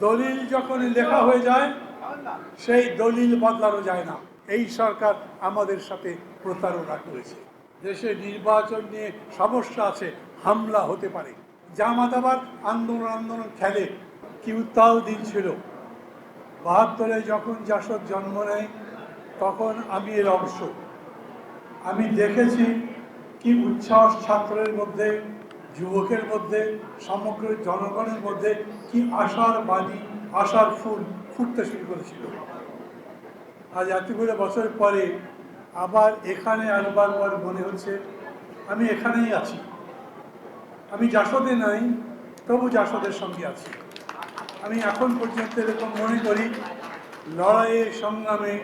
দলিল যখন লেখা হয়ে যায়, সেই দলিল বদলানো যায় না। এই সরকার আমাদের সাথে প্রতারণা করেছে। দেশে নির্বাচন নিয়ে সমস্যা আছে, হামলা হতে পারে। জামাত আবার আন্দোলন আন্দোলন খেলে। কি উত্তাল দিন ছিল। বাহাত্তরে যখন জাসদ জন্ম নেয়, তখন আমি এর অংশ। আমি দেখেছি কি উচ্ছ্বাস ছাত্রের মধ্যে যুবকের মধ্যে, সমগ্র জনগণের মধ্যে কি আশার বাণী আশার ফুল ফুটতে শুরু করেছিল। আজ এতগুলো বছর পরে আবার এখানে আসবার পর মনে হচ্ছে, আমি এখানেই আছি। আমি জাসদে নাই, তবু জাসদের সঙ্গে আছি। আমি এখন পর্যন্ত এরকম মনে করি লড়াইয়ে সংগ্রামে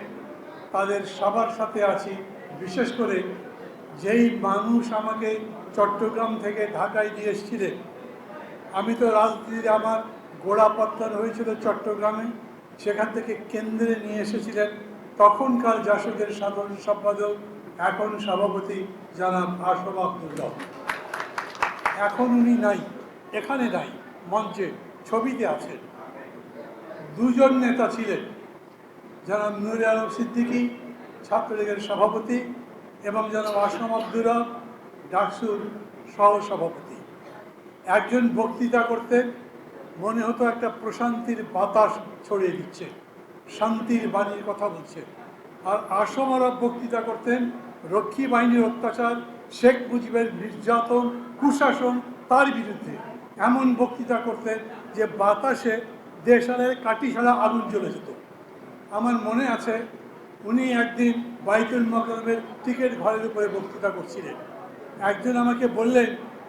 তাদের সবার সাথে আছি। বিশেষ করে যেই মানুষ আমাকে চট্টগ্রাম থেকে ঢাকায় দিয়ে এসেছিলেন। আমি তো রাজনীতিতে আমার গোড়াপত্তন হয়েছিল চট্টগ্রামে। সেখান থেকে কেন্দ্রে নিয়ে এসেছিলেন তখনকার জাসদের সাধারণ সম্পাদক, এখন সভাপতি জানাব আসম আব্দুল্লাহ। এখন উনি নাই, এখানে নাই, মঞ্চে, ছবিতে আছেন। দুজন নেতা ছিলেন, জনাব নুরে আলম সিদ্দিকী, ছাত্রলীগের সভাপতি, এবং জনাব আসম আব্দুরা ডাকসুর সহ সভাপতি একজন বক্তৃতা করতেন মনে হতো একটা প্রশান্তির বাতাস ছড়িয়ে দিচ্ছে, শান্তির বাণীর কথা বলছে। আর আসমারা বক্তৃতা করতেন রক্ষী বাহিনীর অত্যাচার, শেখ মুজিবের নির্যাতন, কুশাসন তার বিরুদ্ধে। এমন বক্তৃতা করতেন যে বাতাসে দেশালের কাটি সারা আগুন জ্বলে যেত। আমার মনে আছে, উনি একদিন বাইতুল মকরমের টিকিট ঘরের উপরে বক্তৃতা করছিলেন। একজন আমাকে বললেন,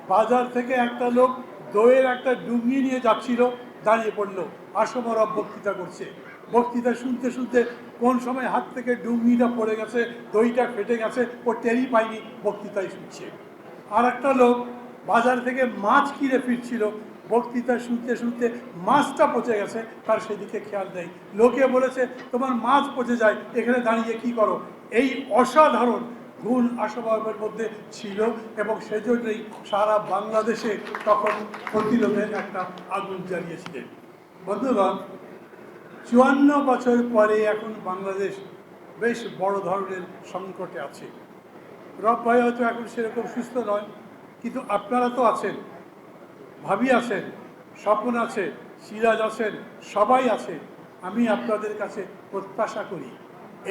বাজার থেকে একটা লোক দইয়ের একটা ডুঙ্গি নিয়ে যাচ্ছিল, দাঁড়িয়ে পড়ল। আসমরব বক্তৃতা করছে। বক্তৃতা শুনতে শুনতে কোন সময় হাত থেকে ডুঙ্গিটা পড়ে গেছে, দইটা ফেটে গেছে, ও টেরি পায়নি বক্তৃতাই শুনছে। আর একটা লোক বাজার থেকে মাছ কিনে ফিরছিল, বক্তৃতা শুনতে শুনতে মাছটা পচে গেছে, তার সেদিকে খেয়াল নেই। লোকে বলেছে, তোমার মাছ পচে যায়, এখানে দাঁড়িয়ে কি করো? এই অসাধারণ গুণ আশাবাবের মধ্যে ছিল এবং সেজন্যই সারা বাংলাদেশে তখন প্রতিরোধের একটা আগুন জ্বালিয়েছিলেন। বন্ধুগণ, চুয়ান্ন বছর পরে এখন বাংলাদেশ বেশ বড় ধরনের সংকটে আছে। রব ভাই হয়তো এখন সেরকম সুস্থ নয়, কিন্তু আপনারা তো আছেন, ভাবি আছেন, স্বপন আছে, সিরাজ আছেন, সবাই আছে। আমি আপনাদের কাছে প্রত্যাশা করি,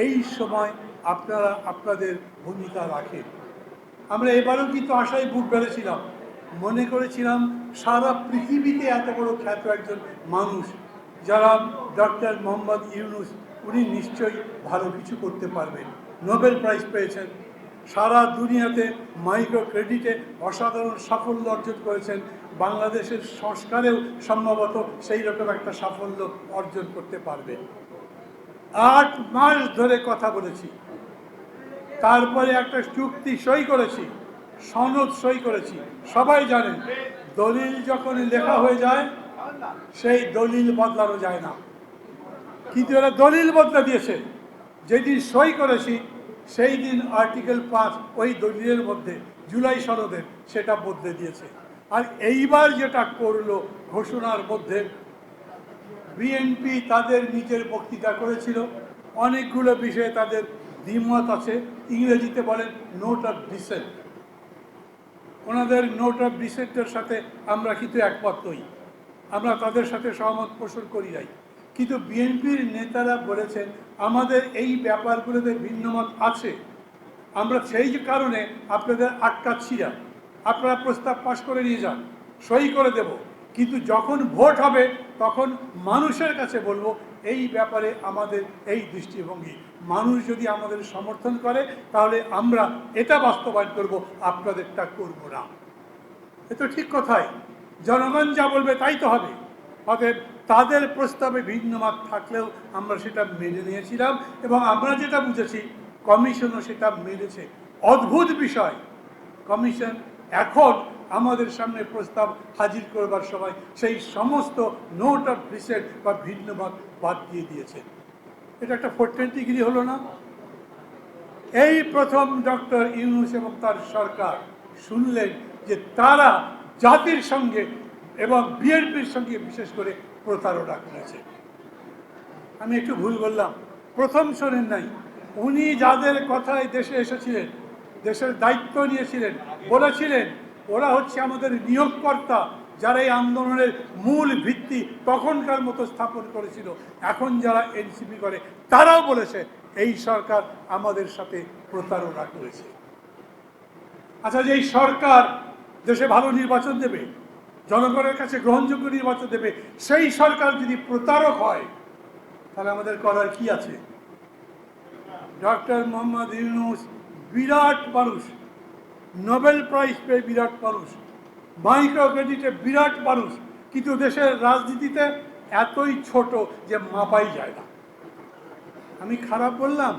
এই সময় আপনারা আপনাদের ভূমিকা রাখেন আমরা এবারও কিন্তু আশায় বুক বেড়েছিলাম মনে করেছিলাম সারা পৃথিবীতে এত বড় খ্যাত একজন মানুষ, যারা ডক্টর মোহাম্মদ ইউনুস, উনি নিশ্চয়ই ভালো কিছু করতে পারবেন। নোবেল প্রাইজ পেয়েছেন। সারা দুনিয়াতে মাইক্রো ক্রেডিটে অসাধারণ সাফল্য অর্জন করেছেন। বাংলাদেশের সংস্কারেও সম্ভবত সেই রকম একটা সাফল্য অর্জন করতে পারবে আট মাস ধরে কথা বলেছি। তারপরে একটা চুক্তি সই করেছি, সনদ সই করেছি। সবাই জানেন দলিল যখন লেখা হয়ে যায়, সেই দলিল বদলানো যায় না। কিন্তু এরা দলিল বদলা দিয়েছে। যেদিন সই করেছি, সেই দিন আর্টিকেল পাঁচ ওই দলিলের মধ্যে, জুলাই সনদের সেটা বদলে দিয়েছে। আর এইবার যেটা করল ঘোষণার মধ্যে বিএনপি তাদের নিজের বক্তৃতা করেছিল। অনেকগুলো বিষয়ে তাদের দ্বিমত আছে। ইংরেজিতে বলেন নোট অফ ডিসেন্ট ওনাদের নোট অফ ডিসেন্টের সাথে আমরা কিন্তু একমত নই। আমরা তাদের সাথে সহমত পোষণ করি নাই। কিন্তু বিএনপির নেতারা বলেছেন, আমাদের এই ব্যাপারগুলোতে ভিন্নমত আছে। আমরা সেই কারণে আপনাদের আটকাচ্ছি না। আপনারা প্রস্তাব পাশ করে নিয়ে যান, সই করে দেব। কিন্তু যখন ভোট হবে, তখন মানুষের কাছে বলব, এই ব্যাপারে আমাদের এই দৃষ্টিভঙ্গি। মানুষ যদি আমাদের সমর্থন করে, তাহলে আমরা এটা বাস্তবায়ন করব, আপনাদেরটা করব না। এ তো ঠিক কথাই। জনগণ যা বলবে তাই তো হবে। অতএব তাদের প্রস্তাবে ভিন্ন মত থাকলেও আমরা সেটা মেনে নিয়েছিলাম এবং আমরা যেটা বুঝেছি, কমিশনও সেটা মেনেছে। অদ্ভুত বিষয়। কমিশন এখন আমাদের সামনে প্রস্তাব হাজির করবার সময় সেই সমস্ত নোট অফ ডিসেন্ট বা ভিন্ন মত বাদ দিয়ে দিয়েছে। এটা একটা ফোর্টেন্টিগিরি হলো না। এই প্রথম ডক্টর ইউনুস এবং তার সরকার শুনলেন যে তারা জাতির সঙ্গে এবং বিএনপির সঙ্গে বিশেষ করে প্রতারণা করেছে। আমি একটু ভুল বললাম। প্রথম শোনেন নাই। উনি যাদের কথায় দেশে এসেছিলেন, দেশের দায়িত্ব নিয়েছিলেন, বলেছিলেন, ওরা হচ্ছে আমাদের নিয়োগকর্তা। যারা এই আন্দোলনের মূল ভিত্তি তখনকার মতো স্থাপন করেছিল, এখন যারা এনসিপি করে, তারাও বলেছে, এই সরকার আমাদের সাথে প্রতারণা করেছে। আচ্ছা যে এই সরকার দেশে ভালো নির্বাচন দেবে, জনগণের কাছে গ্রহণযোগ্য নির্বাচন দেবে, সেই সরকার যদি প্রতারক হয়, তাহলে আমাদের করার কি আছে? ডক্টর মোহাম্মদ ইউনুস বিরাট মানুষ, নোবেল প্রাইজ পেয়ে বিরাট মানুষ। মাইক্রো ক্রেডিটে বিরাট মানুষ, কিন্তু দেশের রাজনীতিতে এতই ছোট যে মাপাই যায় না। আমি খারাপ বললাম?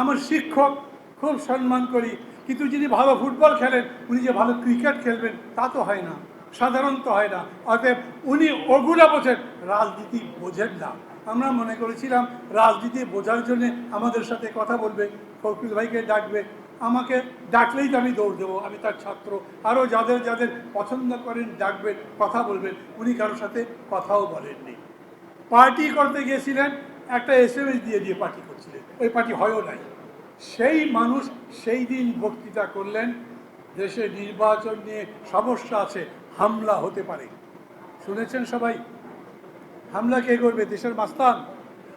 আমার শিক্ষক খুব সম্মান করি, কিন্তু যিনি ভালো ফুটবল খেলেন, উনি যে ভালো ক্রিকেট খেলবেন, তা তো হয় না। সাধারণত হয় না। অতএব উনি ওগুলা বোঝেন, রাজনীতি বোঝেন না। আমরা মনে করেছিলাম, রাজনীতি বোঝার জন্য আমাদের সাথে কথা বলবে, ফখরুল ভাইকে ডাকবে আমাকে ডাকলেই তো আমি দৌড় দেবো, আমি তার ছাত্র। আরও যাদের যাদের পছন্দ করেন, ডাকবেন, কথা বলবেন, উনি কারোর সাথে কথাও বলেননি। পার্টি করতে গিয়েছিলেন, একটা এস এম দিয়ে দিয়ে পার্টি করছিলেন। ওই পার্টি হয়ও নাই। সেই মানুষ সেই দিন বক্তৃতা করলেন, দেশে নির্বাচন নিয়ে সমস্যা আছে, হামলা হতে পারে। শুনেছেন সবাই? হামলা কে করবে? দেশের মাস্তান।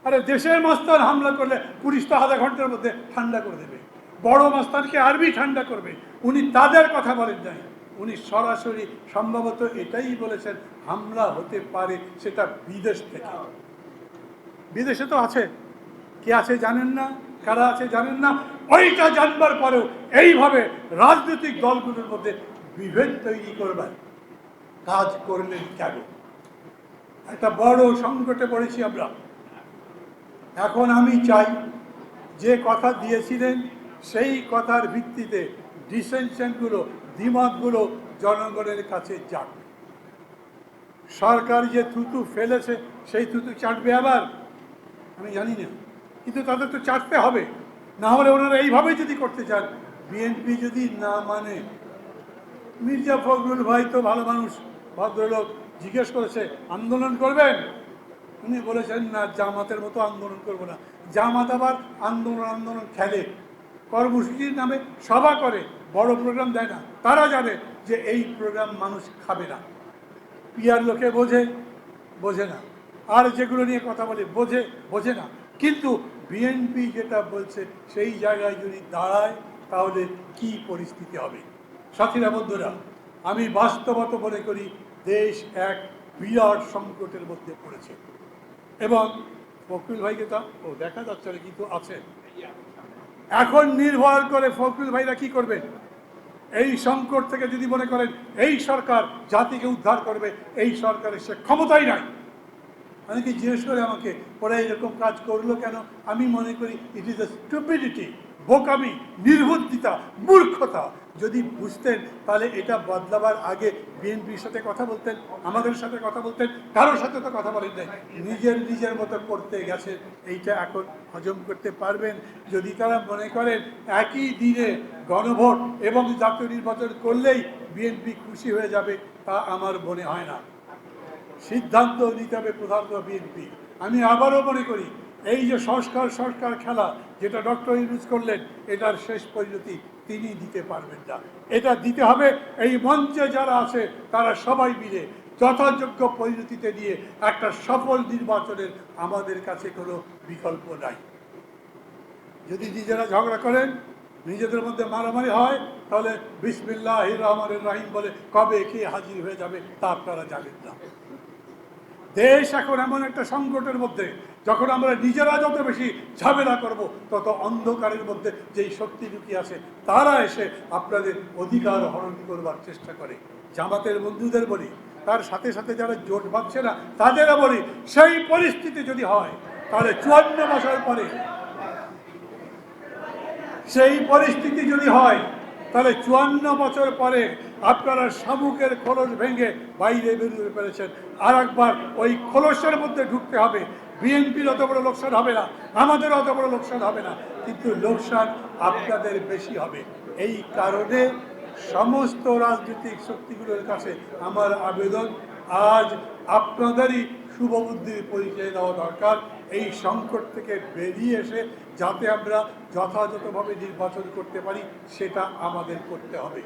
আরে দেশের মাস্তান হামলা করলে পুলিশ তো আধা ঘণ্টার মধ্যে ঠান্ডা করে দেবে। বড় মাস্তানকে আরবি ঠান্ডা করবে। উনি তাদের কথা বলেন নাই। উনি সরাসরি সম্ভবত এটাই বলেছেন, হামলা হতে পারে সেটা বিদেশ থেকে। বিদেশে তো আছে। কে আছে জানেন না? কারা আছে জানেন না? ওইটা জানবার পরেও এইভাবে রাজনৈতিক দলগুলোর মধ্যে বিভেদ তৈরি করবার কাজ করলেন কেন? একটা বড় সংকটে পড়েছি আমরা। এখন আমি চাই যে কথা দিয়েছিলেন সেই কথার ভিত্তিতে ডিসেনশনগুলো দ্বিমতগুলো জনগণের কাছে যাক। সরকার যে থুতু ফেলেছে, সেই থুতু চাটবে আবার? আমি জানি না। কিন্তু তাদের তো চাটতে হবে। না হলে ওনারা এইভাবেই যদি করতে চান, বিএনপি যদি না মানে মির্জা ফখরুল ভাই তো ভালো মানুষ, ভদ্রলোক, জিজ্ঞেস করেছে, আন্দোলন করবেন? উনি বলেছেন, না, জামাতের মতো আন্দোলন করব না। জামাত আবার আন্দোলন আন্দোলন খেলে। কর্মসূচির নামে সভা করে, বড় প্রোগ্রাম দেয় না। তারা জানে যে এই প্রোগ্রাম মানুষ খাবে না। পিয়ার লোকে বোঝে বোঝে না। আর যেগুলো নিয়ে কথা বলে, বোঝে বোঝে না। কিন্তু বিএনপি যেটা বলছে, সেই জায়গায় যদি দাঁড়ায়, তাহলে কি পরিস্থিতি হবে? সাথীরা, বন্ধুরা, আমি বাস্তবত মনে করি, দেশ এক বিরাট সংকটের মধ্যে পড়েছে। এবং ফখরুল ভাইকে তা ও দেখা যাচ্ছে কিন্তু আছে। এখন নির্ভর করে ফখরুল ভাইরা কি করবেন এই সংকট থেকে যদি মনে করেন, এই সরকার জাতিকে উদ্ধার করবে, এই সরকারের সে ক্ষমতাই নাই। অনেকে জিজ্ঞেস করে আমাকে, ওরা এরকম কাজ করল কেন? আমি মনে করি ইট ইজ এ স্টুপিডিটি বোকামি, নির্বুদ্ধিতা, মূর্খতা। যদি বুঝতেন, তাহলে এটা বদলাবার আগে বিএনপির সাথে কথা বলতেন, আমাদের সাথে কথা বলতেন, কারোর সাথে তো কথা বলেন নাই। নিজের নিজের মতো করতে গেছে, এইটা এখন হজম করতে পারবেন। যদি তারা মনে করেন, একই দিনে গণভোট এবং জাতীয় নির্বাচন করলেই বিএনপি খুশি হয়ে যাবে, তা আমার মনে হয় না। সিদ্ধান্ত নিতে হবে প্রধানত বিএনপি। আমি আবারও মনে করি, এই যে সংস্কার সংস্কার খেলা যেটা ডক্টর ইউনুস করলেন, এটার শেষ পরিণতি তিনি দিতে পারবেন না। এটা দিতে হবে, এই মঞ্চে যারা আছে, তারা সবাই মিলে যথাযোগ্য পরিণতিতে নিয়ে একটা সফল নির্বাচনের আমাদের কাছে কোনো বিকল্প নাই। যদি নিজেরা ঝগড়া করেন, নিজেদের মধ্যে মারামারি হয়, তাহলে বিসমিল্লাহ রহমান রাহিম বলে কবে কে হাজির হয়ে যাবে তা আপনারা জানেন না। দেশ এখন এমন একটা সংকটের মধ্যে যখন আমরা নিজেরা যত বেশি ঝামেলা করব, তত অন্ধকারের মধ্যে যেই শক্তি লুকিয়ে আছে, তারা এসে আপনাদের অধিকার হরণ করবার চেষ্টা করে। জামাতের বন্ধুদের বলি, তার সাথে সাথে যারা জোট বাঁধছে না, তাদেরও বলি, সেই পরিস্থিতি যদি হয়, তাহলে চুয়ান্ন বছর পরে সেই পরিস্থিতি যদি হয়, তাহলে চুয়ান্ন বছর পরে আপনারা শামুকের খোলস ভেঙে বাইরে বেরোতে পেরেছেন আর একবার ওই খোলসের মধ্যে ঢুকতে হবে। বিএনপির অত বড় লোকসান হবে না আমাদের অত বড় লোকসান হবে না, কিন্তু লোকসান আপনাদের বেশি হবে। এই কারণে সমস্ত রাজনৈতিক শক্তিগুলোর কাছে আমার আবেদন, আজ আপনাদেরই শুভবুদ্ধির পরিচয় দেওয়া দরকার। এই সংকট থেকে বেরিয়ে এসে যাতে আমরা যথাযথভাবে নির্বাচন করতে পারি, সেটা আমাদের করতে হবে।